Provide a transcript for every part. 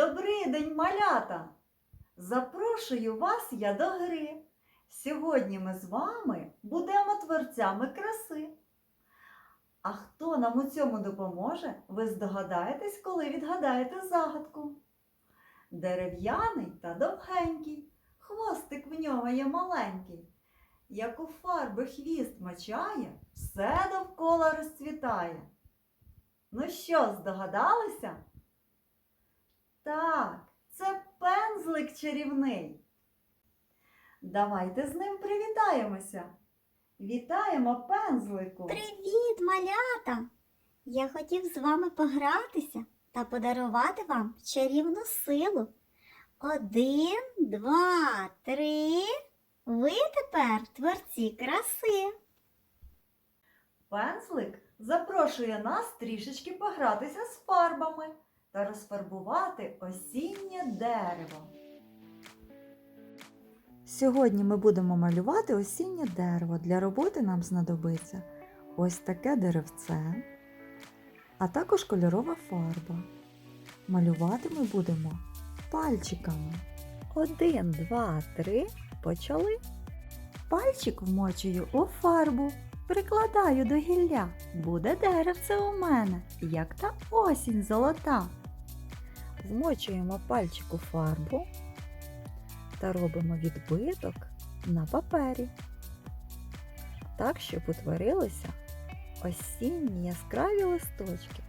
Добрий день, малята! Запрошую вас я до гри. Сьогодні ми з вами будемо творцями краси. А хто нам у цьому допоможе, ви здогадаєтесь, коли відгадаєте загадку. Дерев'яний та довгенький, хвостик в нього є маленький. Як у фарби хвіст мочає, все довкола розцвітає. Ну що, здогадалися? Так, це пензлик чарівний. Давайте з ним привітаємося. Вітаємо пензлику. Привіт, малята! Я хотів з вами погратися та подарувати вам чарівну силу. Один, два, три. Ви тепер творці краси. Пензлик запрошує нас трішечки погратися з фарбами та розфарбувати осіннє дерево. Сьогодні ми будемо малювати осіннє дерево. Для роботи нам знадобиться ось таке деревце, а також кольорова фарба. Малювати ми будемо пальчиками. Один, два, три. Почали. Пальчик вмочую у фарбу, прикладаю до гілля. Буде деревце у мене, як та осінь золота. Вмочуємо пальчик у фарбу та робимо відбиток на папері. Так, щоб утворилися осінні яскраві листочки.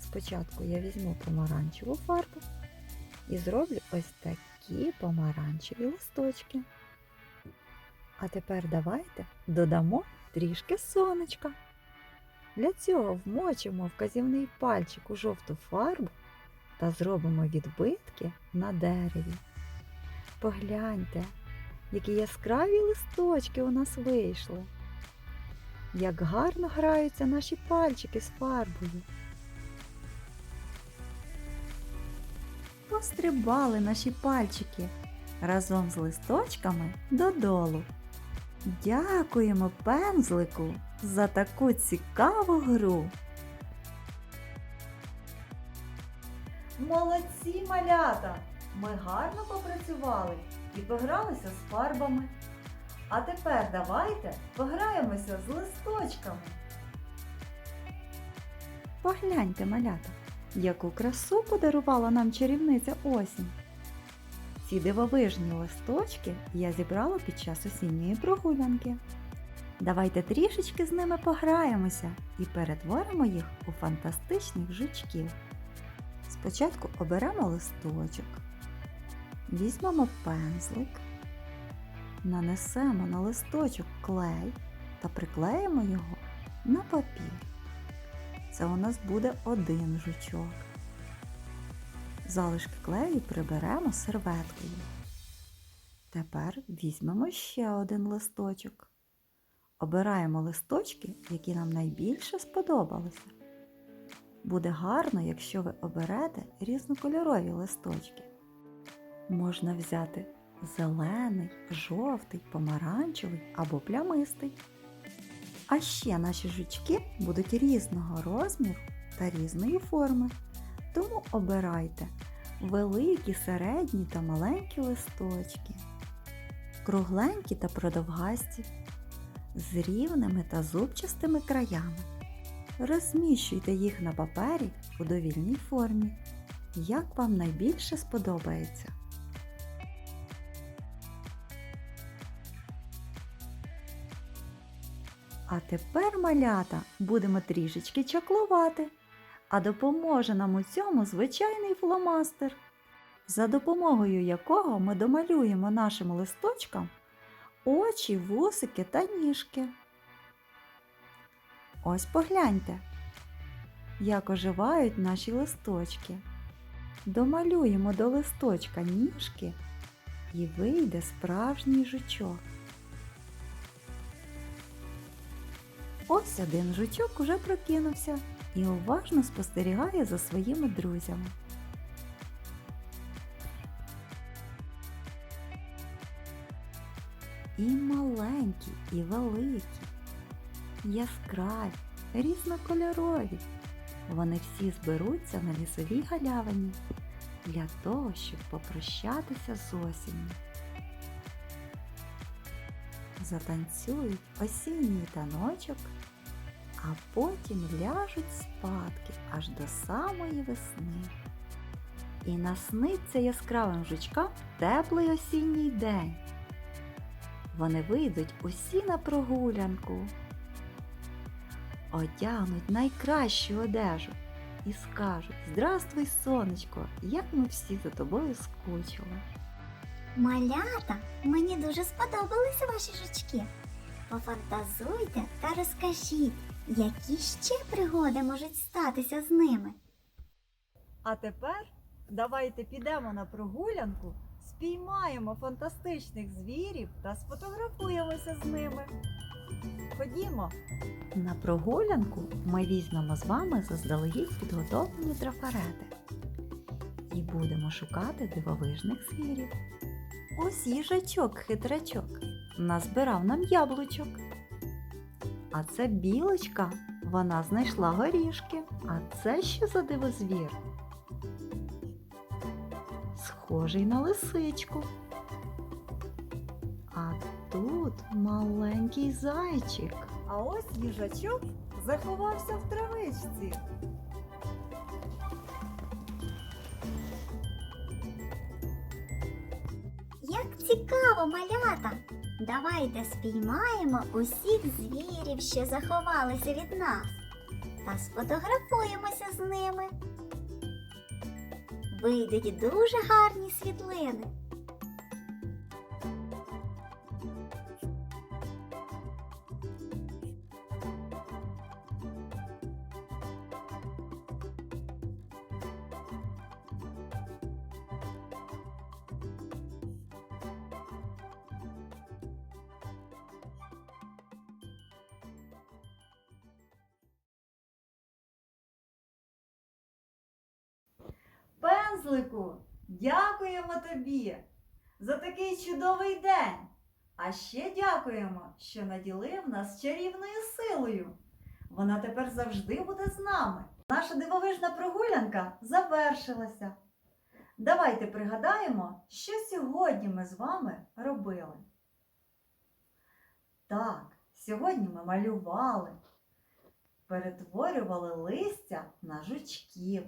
Спочатку я візьму помаранчеву фарбу і зроблю ось такі помаранчеві листочки. А тепер давайте додамо трішки сонечка. Для цього вмочимо вказівний пальчик у жовту фарбу та зробимо відбитки на дереві. Погляньте, які яскраві листочки у нас вийшли. Як гарно граються наші пальчики з фарбою. Пострибали наші пальчики разом з листочками додолу. Дякуємо пензлику за таку цікаву гру. Молодці малята! Ми гарно попрацювали і погралися з фарбами. А тепер давайте пограємося з листочками. Погляньте, малята, яку красу подарувала нам чарівниця осінь. Ці дивовижні листочки я зібрала під час осінньої прогулянки. Давайте трішечки з ними пограємося і перетворимо їх у фантастичних жучків. Спочатку оберемо листочок, візьмемо пензлик, нанесемо на листочок клей та приклеїмо його на папір. Це у нас буде один жучок. Залишки клею приберемо серветкою. Тепер візьмемо ще один листочок. Обираємо листочки, які нам найбільше сподобалися. Буде гарно, якщо ви оберете різнокольорові листочки. Можна взяти зелений, жовтий, помаранчевий або плямистий. А ще наші жучки будуть різного розміру та різної форми. Тому обирайте великі, середні та маленькі листочки, кругленькі та продовгасті, з рівними та зубчастими краями. Розміщуйте їх на папері у довільній формі, як вам найбільше сподобається. А тепер, малята, будемо трішечки чаклувати, а допоможе нам у цьому звичайний фломастер, за допомогою якого ми домалюємо нашим листочкам очі, вусики та ніжки. Ось погляньте, як оживають наші листочки. Домалюємо до листочка ніжки і вийде справжній жучок. Ось один жучок уже прокинувся і уважно спостерігає за своїми друзями. І маленькі, і великі, яскраві, різнокольорові. Вони всі зберуться на лісовій галявині для того, щоб попрощатися з осінню. Затанцюють осінній таночок, а потім ляжуть спадки аж до самої весни. І насниться яскравим жучкам теплий осінній день. Вони вийдуть усі на прогулянку, одягнуть найкращу одежу і скажуть Здравствуй, сонечко, як ми всі за тобою скучили. Малята, мені дуже сподобалися ваші жучки. Пофантазуйте та розкажіть, які ще пригоди можуть статися з ними. А тепер давайте підемо на прогулянку, спіймаємо фантастичних звірів та сфотографуємося з ними. Ходімо. На прогулянку ми візьмемо з вами заздалегідь підготовлені трафарети і будемо шукати дивовижних звірів. Ось їжачок хитрачок назбирав нам яблучок. А це білочка, вона знайшла горішки. А це що за дивозвір? Схожий на лисичку. А тут маленький зайчик. А ось їжачок заховався в травичці. Як цікаво, малята! Давайте спіймаємо усіх звірів, що заховалися від нас, та сфотографуємося з ними. Вийдуть дуже гарні світлини. Пензлику, дякуємо тобі за такий чудовий день. А ще дякуємо, що наділив нас чарівною силою. Вона тепер завжди буде з нами. Наша дивовижна прогулянка завершилася. Давайте пригадаємо, що сьогодні ми з вами робили. Так, сьогодні ми малювали, перетворювали листя на жучків.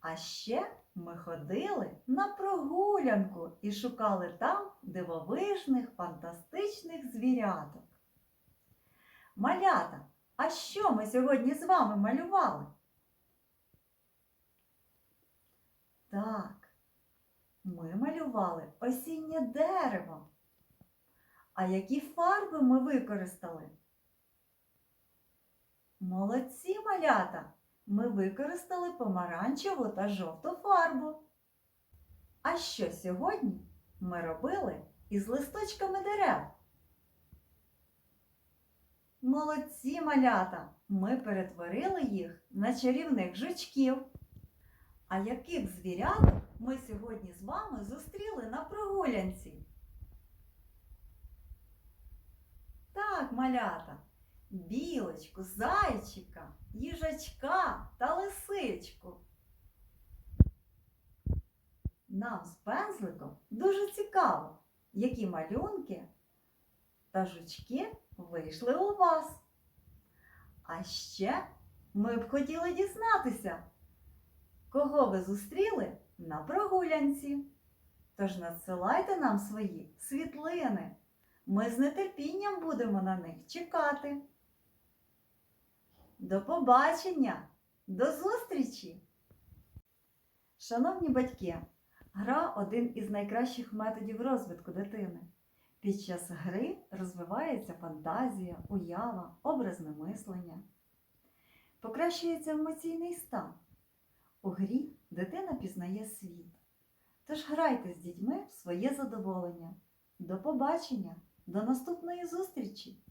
А ще ми ходили на прогулянку і шукали там дивовижних фантастичних звіряток. Малята, а що ми сьогодні з вами малювали? Так, ми малювали осіннє дерево. А які фарби ми використали? Молодці малята! Ми використали помаранчеву та жовту фарбу. А що сьогодні ми робили із листочками дерев? Молодці малята! Ми перетворили їх на чарівних жучків. А яких звіряток ми сьогодні з вами зустріли на прогулянці? Так, малята, білочку, зайчика, їжачка та лисичку. Нам з пензликом дуже цікаво, які малюнки та жучки вийшли у вас. А ще ми б хотіли дізнатися, кого ви зустріли на прогулянці. Тож надсилайте нам свої світлини. Ми з нетерпінням будемо на них чекати. До побачення, до зустрічі! Шановні батьки, гра один із найкращих методів розвитку дитини. Під час гри розвивається фантазія, уява, образне мислення. Покращується емоційний стан. У грі дитина пізнає світ. Тож грайте з дітьми в своє задоволення. До побачення! До наступної зустрічі!